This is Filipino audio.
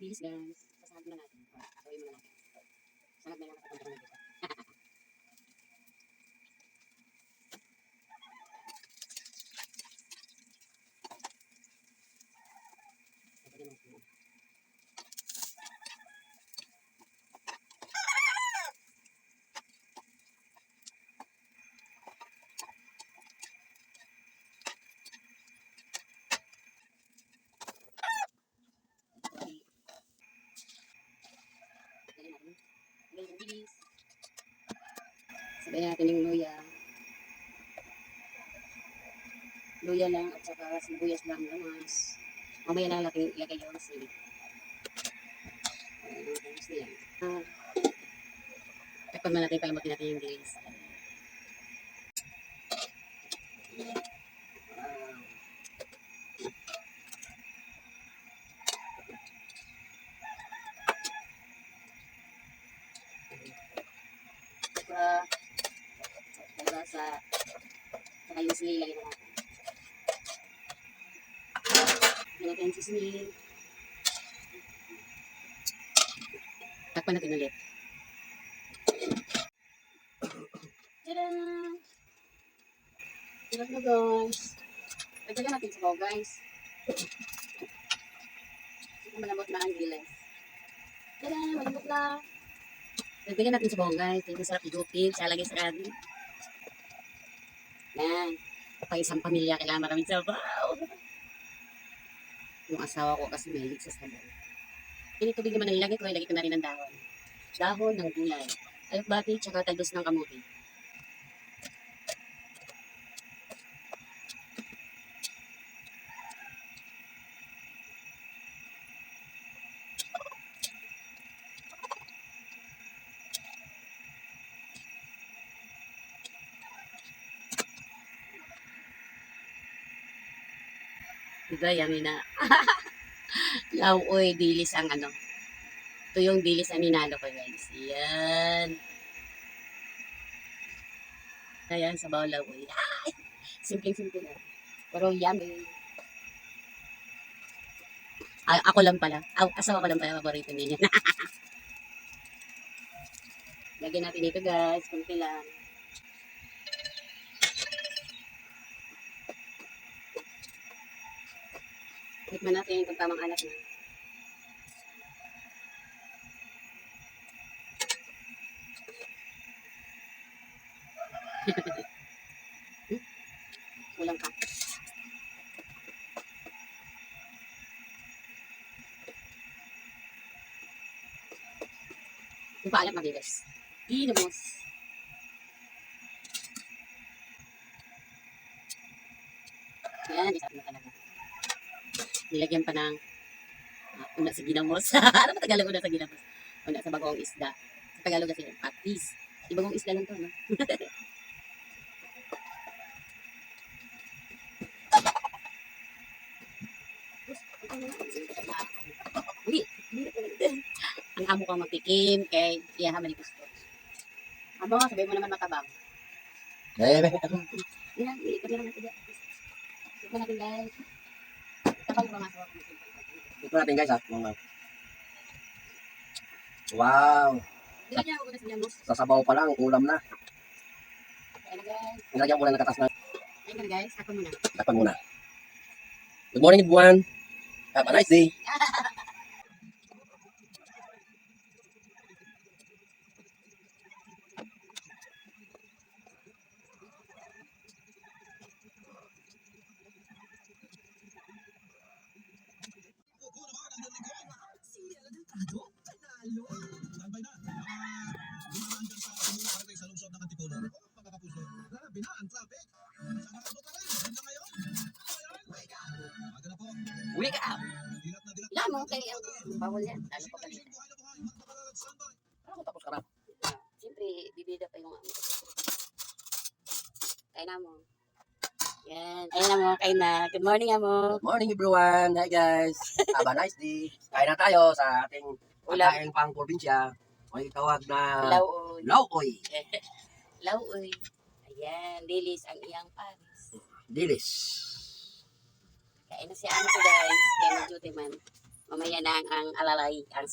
Please guys, sasahag na natin. Gawin mo na natin. Sanag na lang nakapunta ko na dito. Sabayan natin yung luya. Luya lang at saka sibuyas lang lamas. Mamaya na natin ilagay yung sili. Ayan, tapos na yan. Ah, Takpan mo natin, palamutin natin yung bilis. Wow. Saka, saka sa, saka yung sili lagyan na natin. Lagyan natin yung sisili. Takpan natin ulit. Tada! Sarap na guys. Lagyan natin sa guys. Malambot na ang gilas. Tada! Malambot na. Lagyan natin sa guys. Ito sarap igupin. Siya lagi sa kanin. Yan. Pa isang pamilya kailangan maraming sabaw. Yung asawa ko kasi may sa sabaw. Ini tubig naman ang ilagay ko. Ilagay ko na rin ng dahon. Dahon ng gulay. Alokbati tsaka talbos ng kamuti. Diba, yummy na. Lauoy, dilis ang ano. Ito yung dilis ang ninalo ko, guys. Yan. Ayan, sa bawal lauoy. Simpleng-simple lang. Pero yummy. Ay, ako lang pala. Aw, asawa ko lang pala, paborito niya yan. Lagyan natin ito, guys. Kunti lang. Tikman natin kung tamang alat na. Hmm? Kulang ka. Yung paalam mabilis. Ginamos. Yan, isa na talaga. Nilagyan pa ng uh, una sa ginamos. ano ba Tagalog una sa ginamos? Una sa bagong isda. Sa Tagalog kasi patis. Di bagong isda lang to, no? Talaga. Ang amo kang magtikim, kay iya ha gusto. Amo, sabi mo naman matabang. Eh, Yan, hindi ka naman natin. Ito natin guys. Tapang mga sa ito natin guys ha. Mga- Wow! Hindi niya ako na sa ginamos. Sa sabaw pa lang, ulam na. Guys. Nilagyan ko lang ng katas na. Ayun guys, ako muna. Takpan muna. Good morning everyone. Have a nice day. Wake up! Yan mo, kay bawal yan. Lalo pa kanina. Ako tapos ka na. Siyempre, bibida pa yung ano. Kaya na mo. Yan. Ayun na mo, kaya na. Good morning, amo. Good morning everyone. Hi guys. Have a nice day. Kain na tayo sa ating pagkain pang probinsya. May tawag na Lauoy. lauoy. Lauoy. Ayan, dilis ang iyang pares. Dilis. Kain na si ano guys. Kaya medyo man. Mamaya na ang, ang alalay. Ang